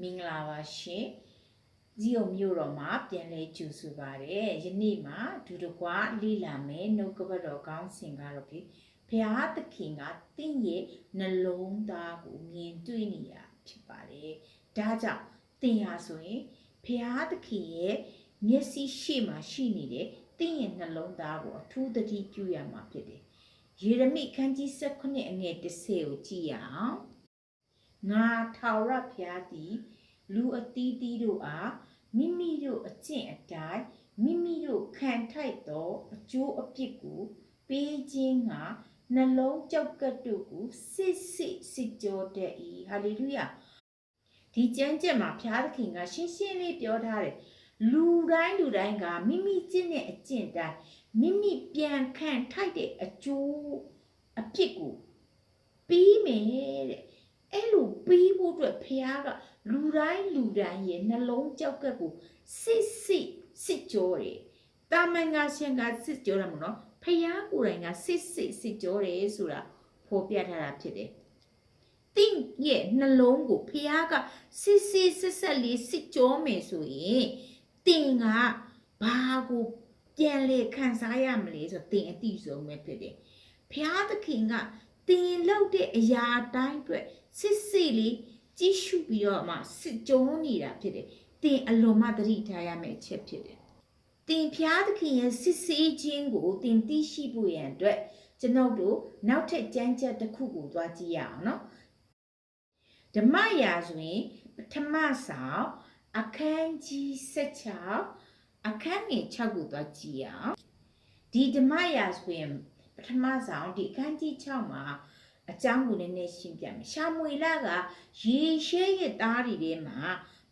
မင်္ဂလာပါရှင်ဇီယုံမြို့တော်မှာပြန်လဲကြိုဆိုပါရယ်ယနေ့မှာဒူတကွာလေ့လာမယ်နှုတ်ကပတ်တော်ကောင်းစဉ်ကတော့ဖြင့်ဘုရားသခင်ကတင့်ရဲ့နှလုံးသားကိုမြင်တွေ့နေရဖြစ်ပါတယ်ဒါကြောင့်တင်ဟာဆိုရင်ဘုရားသခင်ရဲ့မျက်စိရှေ့မှာရှိနေတဲ့တင့်ရဲ့နှလုံးသားကိုအထူးသတိပြုရမှာဖြစ်တယ်ယေရမိခန်းကြီး19အငယ်30ကိုကြည့်ရအောင် ငါထာဝရဘုရားသည် လူအသီးသီးတို့အားမိမိတို့အကျင့်အတိုင်းမိမိတို့ခံထိုက်သောအကျိုးအပြစ်ကို ပေးခြင်းကနှလုံးကြောက်ကပ်တို့ကိုစစ်စစ်စစ်ကြောတတ်၏ဟာလေလုယာဒီကျမ်းချက်မှာဘုရားသခင်ကရှင်းရှင်းလေးပြောထားတယ်လူတိုင်းလူတိုင်းကမိမိကျင့်တဲ့အကျင့်တိုင်းမိမိပြန်ခံထိုက်တဲ့အကျိုးအပြစ်ကိုပြီးမယ်တဲ့ အဲ့လိုပြီးဖို့အတွက်ဘုရားကလူတိုင်းလူတိုင်းရဲ့နှလုံးကြောက်ကပ်ကိုစစ်စစ်စစ်ကြောတယ်။တာမန်ကရှင်ကစစ်ကြောတယ်မဟုတ်နော်။ဖယားကိုယ်တိုင်ကစစ်စစ်စစ်ကြောတယ်ဆိုတာဖော်ပြထားတာဖြစ်တယ်။တင့်ရဲ့နှလုံးကိုဖယားကစစ်စစ်စစ်ဆက်လေးစစ်ကြောမယ်ဆိုရင်တင်ကဘာကိုပြန်လေခံစားရမလဲဆိုတော့တင်အတိဆုံးပဲဖြစ်တယ်။ဖယားသခင်ကတင်လောက်တဲ့အရာတိုင်းအတွက် စစ်စစ်လေးကြည့်ရှုပြီးတော့မှစစ်ကြုံနေတာဖြစ်တယ်။တင်အလွန်မှသတိထားရမယ့်အချက်ဖြစ်တယ်။တင်ဖျားသခင်ရဲ့စစ်ဆေးခြင်းကိုတင်သိရှိဖို့ရန်အတွက်ကျွန်ုပ်တို့နောက်ထပ်ကြမ်းကြက်တစ်ခုကိုသွားကြည့်ရအောင်နော်။ဓမ္မရာဆိုရင်ပထမဆောင်အခန်းကြီး16အခန်းငယ်6ကိုသွားကြည့်ရအောင်။ဒီဓမ္မရာဆိုရင်ပထမဆောင်ဒီအခန်းကြီး6မှာ အကြောင်းကိုလည်းနည်းရှင်းပြမယ်။ရှာမွေလကရေရှဲရဲ့သားတွေထဲမှာ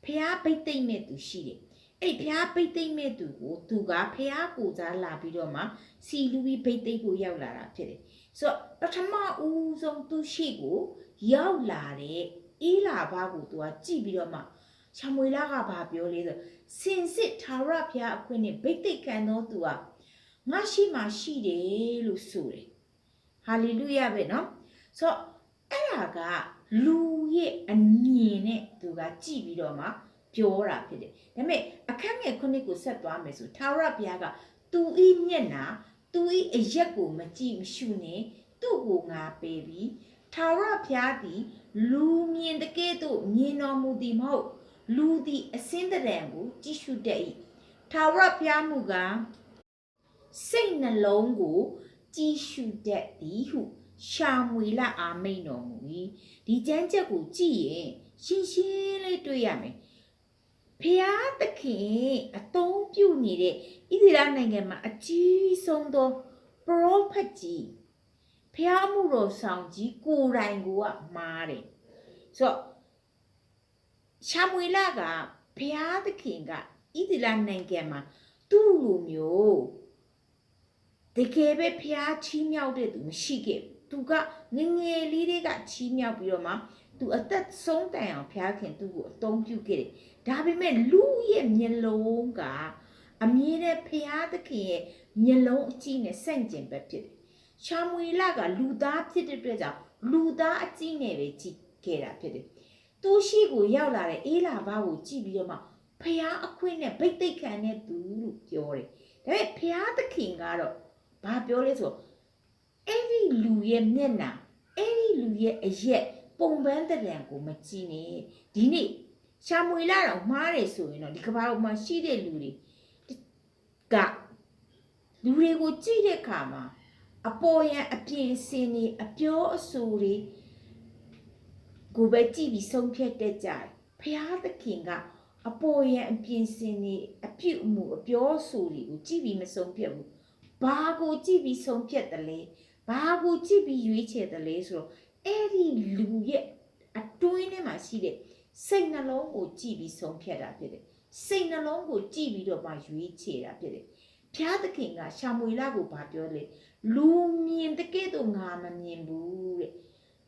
ဖျားပိတ်သိမ့်မဲ့သူရှိတယ်။အဲ့ဖျားပိတ်သိမ့်မဲ့သူကိုသူကဖျားကိုစားလာပြီးတော့မှစီလူပြီးပိတ်သိမ့်ကိုရောက်လာတာဖြစ်တယ်။ဆိုတော့ပထမဦးဆုံးသူရှိကိုရောက်လာတဲ့အေးလာဘာကိုသူကကြည့်ပြီးတော့မှရှာမွေလကဘာပြောလဲဆိုစင်စစ်ထာဝရဘုရားအခွင့်နဲ့ဗိတ်သိက်ခံတော်သူကငါရှိမှရှိတယ်လို့ဆိုတယ်။ဟာလေလုယပဲနော်။ ဆိုတော့အဲ့ဒါကလူရဲ့အမြင်နဲ့သူကကြည့်ပြီးတော့မှပြောတာဖြစ်တယ်။ဒါပေမဲ့အခက်ငယ်ခုနှစ်ကိုဆက်သွားမယ်ဆိုထာဝရဘုရားကသူဤမျက်နာသူဤအရက်ကိုမကြည့်မရှုနဲ့သူ့ကိုငါပေးပြီးထာဝရဘုရားသည်လူမြင်တကဲ့သို့မြင်တော်မူသည်မဟုတ်လူသည်အစင်းတရံကိုကြည့်ရှုတတ်၏ထာဝရဘုရားမူကားစိတ်နှလုံးကိုကြည့်ရှုတတ်သည်ဟု ရှာမွေလာအာမိန်တော်မူ၏ဒီကျမ်းချက်ကိုကြည့်ရင်ရှင်းရှင်းလေးတွေ့ရမယ်ဖျားသခင်အသုံးပြုနေတဲ့ဣသရေလနိုင်ငံမှာအကြီးဆုံးသောပရောဖက်ကြီးဖျားမှုတော်ဆောင်ကြီးကိုယ်တိုင်ကိုကမားတယ်ဆိုတော့ရှာမွေလာကဖျားသခင်ကဣသရေလနိုင်ငံမှာသူ့လိုမျိုးတကယ်ပဲဖျားချီးမြှောက်တဲ့သူမရှိခဲ့ဘူး သူကငငယ်လေးတွေကချီးမြှောက်ပြီးတော့မှသူအသက်ဆုံးတိုင်အောင်ဘုရားခင်သူ့ကိုအသုံးပြုခဲ့တယ်။ဒါပေမဲ့လူရဲ့မျက်လုံးကအမြင်နဲ့ဘုရားသခင်ရဲ့မျက်လုံးအကြည့်နဲ့ဆန့်ကျင်ဘက်ဖြစ်တယ်။ရှာမွေလကလူသားဖြစ်တဲ့အတွက်ကြောင့်လူသားအကြည့်နဲ့ပဲကြည့်ခဲ့တာဖြစ်တယ်။သူရှိကိုရောက်လာတဲ့အေးလာဘာကိုကြည့်ပြီးတော့မှဖះအခွင့်နဲ့ဗိတ်သိက်ခံတဲ့သူလို့ပြောတယ်။ဒါပေမဲ့ဖះသခင်ကတော့ဘာပြောလဲဆိုတော့ အဲ့ဒီလူရဲ့မျက်နှာအဲ့ဒီလူရဲ့အရက်ပုံပန်းတရံကိုမကြည့်နဲ့ဒီနေ့ရှာမွေလာတော့မှားတယ်ဆိုရင်တော့ဒီကဘာပေါ်မှာရှိတဲ့လူတွေကလူတွေကိုကြည့်တဲ့အခါမှာအပေါ်ရန်အပြင်စင်နေအပြောအဆိုတွေကိုပဲကြည့်ပြီးဆုံးဖြတ်တတ်ကြတယ်ဖျားသခင်ကအပေါ်ရန်အပြင်စင်နေအပြုတ်အမှုအပြောအဆိုတွေကိုကြည့်ပြီးမဆုံးဖြတ်ဘူးဘာကိုကြည့်ပြီးဆုံးဖြတ်တယ်လဲ ဘာကိုကြည့်ပြီးရွေးချယ်တယ်လဲဆိုတော့အဲ့ဒီလူရဲ့အတွင်းထဲမှာရှိတဲ့စိတ်နှလုံးကိုကြည့်ပြီးဆုံးဖြတ်တာဖြစ်တယ်စိတ်နှလုံးကိုကြည့်ပြီးတော့မှရွေးချယ်တာဖြစ်တယ်ဖျားသခင်ကရှာမွေလာကိုဘာပြောလဲလူမြင်တကဲ့သို့ငါမမြင်ဘူးတဲ့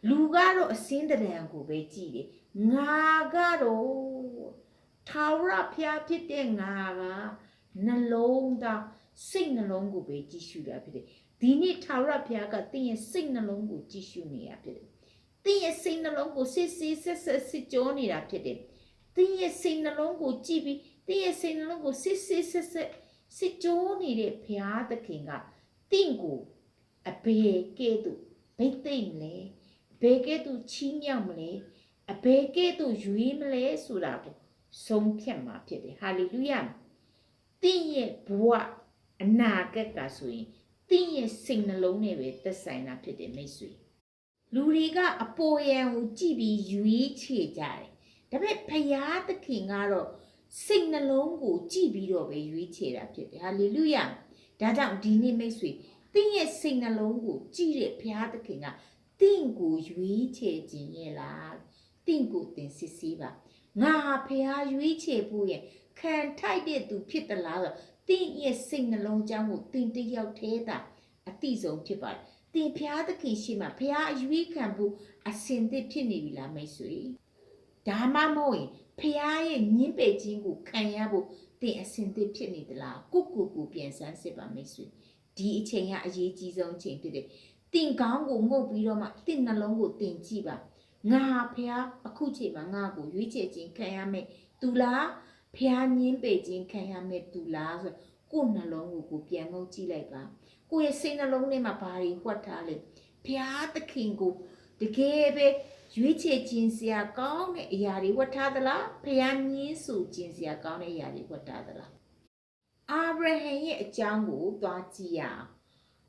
လူကတော့အစင်းတရံကိုပဲကြည့်တယ်ငါကတော့ထာဝရဖျားဖြစ်တဲ့ငါကနှလုံးသားစိတ်နှလုံးကိုပဲကြည့်ရှုတာဖြစ်တယ် ဒီနေ့ထာဝရဘုရားကသင်ရဲ့စိတ်နှလုံးကိုကြည့်ရှုနေရဖြစ်တယ်။သင်ရဲ့စိတ်နှလုံးကိုစစ်စစ်ဆက်ဆက်စစ်ကြောနေတာဖြစ်တယ်။တင်းရဲ့စိတ်နှလုံးကိုကြည့်ပြီးတင်းရဲ့စိတ်နှလုံးကိုစစ်စစ်စစ်စစ်စစ်ကြောနေတဲ့ဘုရားသခင်ကတင့်ကိုအဘေကဲ့သို့ဗိတ်သိမ့်မလဲအဘေကဲ့သို့ချီးမြှောက်မလဲအဘေကဲ့သို့ယူမလဲဆိုတာကိုဆုံးဖြတ်မှာဖြစ်တယ်ဟာလေလုယာတင့်ရဲ့ဘဝအနာဂတ်ကဆိုရင် တင့်ရဲ့စိတ်နှလုံးနဲ့ပဲသက်ဆိုင်တာဖြစ်တယ်မိတ်ဆွေလူတွေကအပေါ်ယံကိုကြည့်ပြီးယူချေကြတယ်ဒါပေမဲ့ဘုရားသခင်ကတော့စိတ်နှလုံးကိုကြည့်ပြီးတော့ပဲရွေးချယ်တာဖြစ်တယ်ဟာလေလုယာဒါကြောင့်ဒီနေ့မိတ်ဆွေတင့်ရဲ့စိတ်နှလုံးကိုကြည့်တဲ့ဘုရားသခင်ကတင့်ကိုရွေးချယ်ခြင်းရဲ့လားတင့်ကိုတင်စစ်ဆေးပါငါဟာဘုရားရွေးချယ်ဖို့ရဲ့ခံထိုက်တဲ့သူဖြစ်သလားဆို တင့်ရဲ့စိတ်နှလုံးအကြောင်းကိုတင်တယောက်သေးတာအတိဆုံးဖြစ်ပါတယ်တင်ဘုရားသခင်ရှိမှဘုရားအရွေးခံဖို့အစင်သစ်ဖြစ်နေပြီလားမိတ်ဆွေဒါမှမဟုတ်ရင်ဖះရဲ့ညင်းပယ်ခြင်းကိုခံရဖို့တင်အစင်သစ်ဖြစ်နေသလားကိုကိုကိုပြန်ဆန်းစစ်ပါမိတ်ဆွေဒီအချိန်ကအရေးကြီးဆုံးအချိန်ဖြစ်တယ်တင်ကောင်းကိုငုတ်ပြီးတော့မှတင်နှလုံးကိုတင်ကြည့်ပါငါဖះအခုချိန်မှာငါကိုရွေးချယ်ခြင်းခံရမယ်သူလား ဖះညင်းပယ်ခြင်းခံရမယ်သူလားဆိုကိုယ်နှလုံးကိုကိုပြန်ငုတ်ကြည့်လိုက်ပါကိုယ့်ရဲ့စိတ်နှလုံးထဲမှာဘာတွေဝတ်ထားလဲဖះသခင်ကိုတကယ်ပဲရွေးချယ်ခြင်းစရာကောင်းတဲ့အရာတွေဝတ်ထားသလားဖះမြင်းစုခြင်းစရာကောင်းတဲ့အရာတွေဝတ်ထားသလားအာဗြဟံရဲ့အကြောင်းကိုသွားကြည့်ရအောင်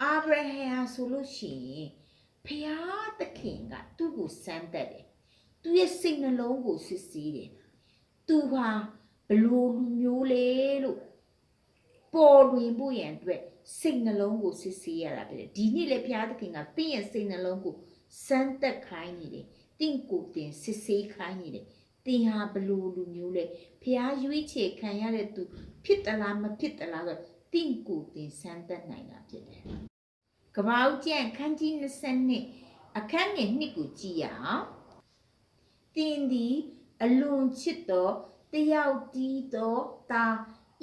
အာဗြဟံဟာဆိုလို့ရှိရင်ဖះသခင်ကသူ့ကိုစမ်းသက်တယ်သူရဲ့စိတ်နှလုံးကိုစစ်ဆေးတယ်သူဟာ ဘလို့လူမျိုးလေလို့ပေါ်လွင်ဖို့ရန်အတွက်စိတ်နှလုံးကိုစစ်ဆေးရတာပဲဒီနေ့လေဘုရားသခင်ကတင်းရဲ့စိတ်နှလုံးကိုစမ်းသက်ခိုင်းနေတယ်တင့်ကိုတင်စစ်ဆေးခိုင်းနေတယ်တင်ဟာဘလို့လူမျိုးလဲဘုရားရွေးချယ်ခံရတဲ့သူဖြစ်တလားမဖြစ်တလားဆိုတင့်ကိုတင်စမ်းသက်နိုင်တာဖြစ်တယ်ကပောက်ကျန်ခန်းကြီး20အခန်းငယ်2ကိုကြည့်ရအောင်တင်ဒီအလွန်ချစ်သော တယောက်တီးသောတာ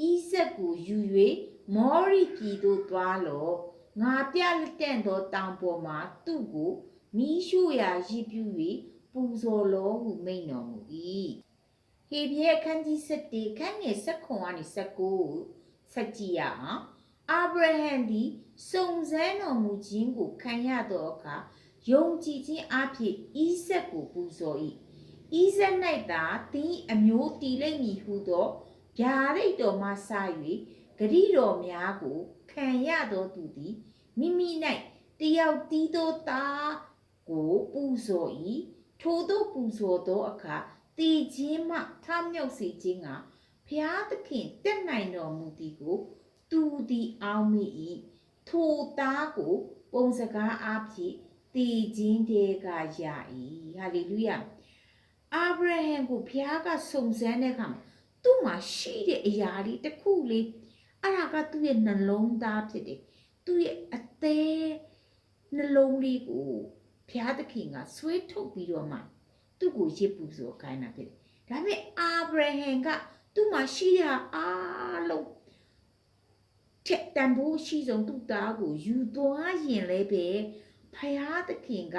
ဤဆက်ကိုယူ၍မောရိပြည်သို့သွားလော့ငါပြလက်တန့်သောတောင်ပေါ်မှာသူ့ကိုမိရှုရာရည်ပြု၍ပူဇော်လောဟုမိန့်တော်မူ၏ဟေဘရဲခန်းကြီး7ခန်းငယ်7ခွန်ကနေ19ဆက်ကြည့်ရအောင်အာဗြဟံသည်စုံစမ်းတော်မူခြင်းကိုခံရသောအခါယုံကြည်ခြင်းအဖြစ်ဤဆက်ကိုပူဇော်၏ ဤဆက်၌သာသည်အမျိုးတည်လိမ့်မည်ဟုသောဗျာဒိတ်တော်မှစ၍ဂရိတော်များကိုခံရသောသူသည်မိမိ၌တယောက်တီးသောသားကိုပူဇော်၏ထိုသောပူဇော်သောအခါတည်ခြင်းမှထမြောက်စေခြင်းကဖျားသခင်တက်နိုင်တော်မူသည်ကို သူသည်အောင်းမိ၏ထိုသားကိုပုံစကားအားဖြင့်တည်ခြင်းတည်းကရ၏ဟာလေလုယာ အာဗြဟံကိုဖျားကစုံစမ်းတဲ့အခါမှာသူ့မှာရှိတဲ့အရာလေးတစ်ခုလေးအဲ့ဒါကသူ့ရဲ့နှလုံးသားဖြစ်တယ်သူ့ရဲ့အသေးနှလုံးလေးကိုဘုရားသခင်ကဆွဲထုတ်ပြီးတော့မှသူ့ကိုရစ်ပူဆိုခိုင်းတာဖြစ်တယ်ဒါပေမဲ့အာဗြဟံကသူ့မှာရှိတာအားလုံးထက်တန်ဖို့ရှိဆုံးသူ့သားကိုယူသွားရင်လည်းပဲဘုရားသခင်က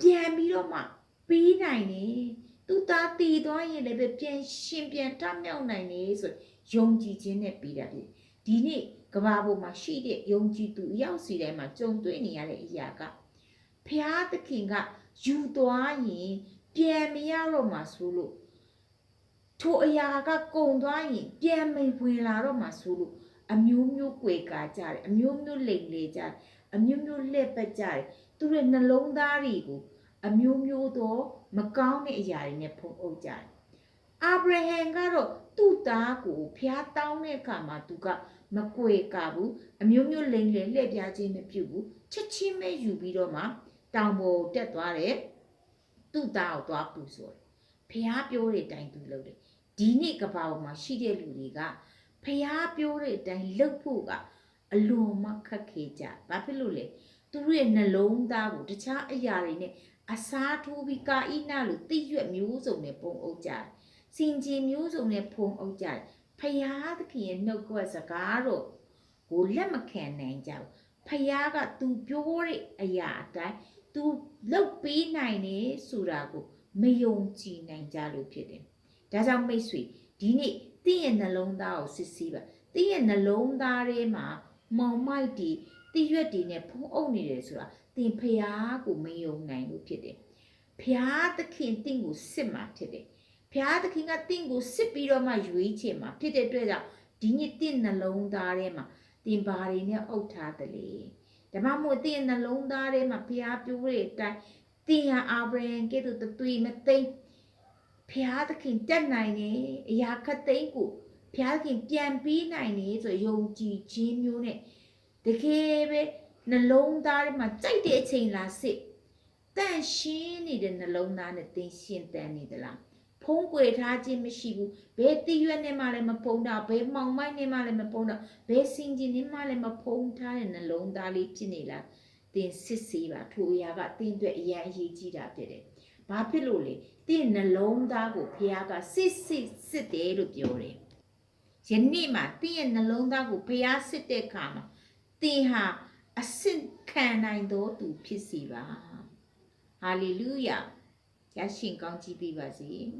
ပြန်ပြီးတော့မှ ပေးနိုင်တယ်သူသားတည်သွားရင်လည်းပဲပြန်ရှင်ပြန်တမြောက်နိုင်တယ်ဆိုယုံကြည်ခြင်းနဲ့ပြီးတာဖြစ်ဒီနေ့ကဘာပေါ်မှာရှိတဲ့ယုံကြည်သူအရောက်စီတိုင်းမှာကြုံတွေ့နေရတဲ့အရာကဖျားသခင်ကယူသွားရင်ပြန်မရတော့မှဆိုလို့ထိုအရာကကုံသွားရင်ပြန်မဝင်လာတော့မှဆိုလို့အမျိုးမျိုးကြွယ်ကာကြတယ်အမျိုးမျိုးလိမ်လေကြတယ်အမျိုးမျိုးလှည့်ပတ်ကြတယ်သူရဲ့နှလုံးသားတွေကို အမျိုးမျိုးသော မကောင်းတဲ့အရာတွေနဲ့ဖုံးအုပ်ကြတယ်အာဗြဟံကတော့သူ့သားကိုဖျားတောင်းတဲ့အခါမှာသူကမကွယ်ကဘူးအမျိုးမျိုးလိမ်လေလှည့်ပြားခြင်းမပြုဘူးချက်ချင်းပဲယူပြီးတော့မှတောင်ပေါ်တက်သွားတယ်သူ့သားကိုသွားပူဆိုတယ်ဖျားပြောတဲ့အတိုင်းသူလုပ်တယ်ဒီနေ့ကဘာပေါ်မှာရှိတဲ့လူတွေကဖျားပြောတဲ့အတိုင်းလုပ်ဖို့ကအလွန်မှခက်ခဲကြဘာဖြစ်လို့လဲသူတို့ရဲ့နှလုံးသားကိုတခြားအရာတွေနဲ့ အစားထိုးပြီးကာဣနလို့တိရွက်မျိုးစုံနဲ့ပုံအုပ်ကြတယ်စင်ကြီးမျိုးစုံနဲ့ဖုံအုပ်ကြတယ်ဖယားသခင်ရဲ့နှုတ်ကပတ်စကားတော့ကိုလက်မခံနိုင်ကြဘူးဖယားက तू ပြောတဲ့အရာအတိုင်း तू လုပ်ပေးနိုင်တယ်ဆိုတာကိုမယုံကြည်နိုင်ကြလို့ဖြစ်တယ်ဒါကြောင့်မိတ်ဆွေဒီနေ့တင့်ရဲ့နှလုံးသားကိုစစ်ဆေးပါတင့်ရဲ့နှလုံးသားထဲမှာမောင်မိုက်တီတည့်ရွက်တီနဲ့ဖုံးအုပ်နေတယ်ဆိုတာ တင်ဖျားကိုမယုံနိုင်လို့ဖြစ်တယ်ဖျားသခင်တင့်ကိုစစ်မှာဖြစ်တယ်ဖျားသခင်ကတင့်ကိုစစ်ပြီးတော့မှရွေးချယ်မှာဖြစ်တဲ့အတွက်ကြောင့်ဒီနေ့တင့်နှလုံးသားထဲမှာတင်ဘာတွေနဲ့အုပ်ထားတယ်လေဒါမှမဟုတ်တင့်ရဲ့နှလုံးသားထဲမှာဖျားပြိုးတဲ့အတိုင်းတင်ဟာအာဗြဟံကဲ့သို့သွေးမသိမ့်ဖျားသခင်တက်နိုင်တယ်အရာခတ်သိမ်းကိုဖျားသခင်ပြန်ပြီးနိုင်တယ်ဆိုယုံကြည်ခြင်းမျိုးနဲ့တကယ်ပဲ နှလုံးသားထဲမှာကြိုက်တဲ့အချိန်လာစစ်တန့်ရှင်းနေတဲ့နှလုံးသားနဲ့သင်ရှင်တန်နေသလားဖုံးကွယ်ထားခြင်းမရှိဘူးဘယ်တည်ရွက်နဲ့မှလည်းမဖုံးတာဘယ်မှောင်မိုက်နဲ့မှလည်းမဖုံးတာဘယ်စင်ကျင်နဲ့မှလည်းမဖုံးထားတဲ့နှလုံးသားလေးဖြစ်နေလားသင်စစ်ဆေးပါထိုအရာကသင်အတွက်အရန်အရေးကြီးတာဖြစ်တယ်ဘာဖြစ်လို့လဲတင့်နှလုံးသားကိုဖះကစစ်စစ်စစ်တယ်လို့ပြောတယ်။ယနေ့မှာတင့်ရဲ့နှလုံးသားကိုဖះစစ်တဲ့အခါမှာတင်ဟာ အစစ်ခံနိုင်သောသူဖြစ်စီပါ။ဟာလေလုယာ။ရရှိကောင်းကြီးပေးပါစေ။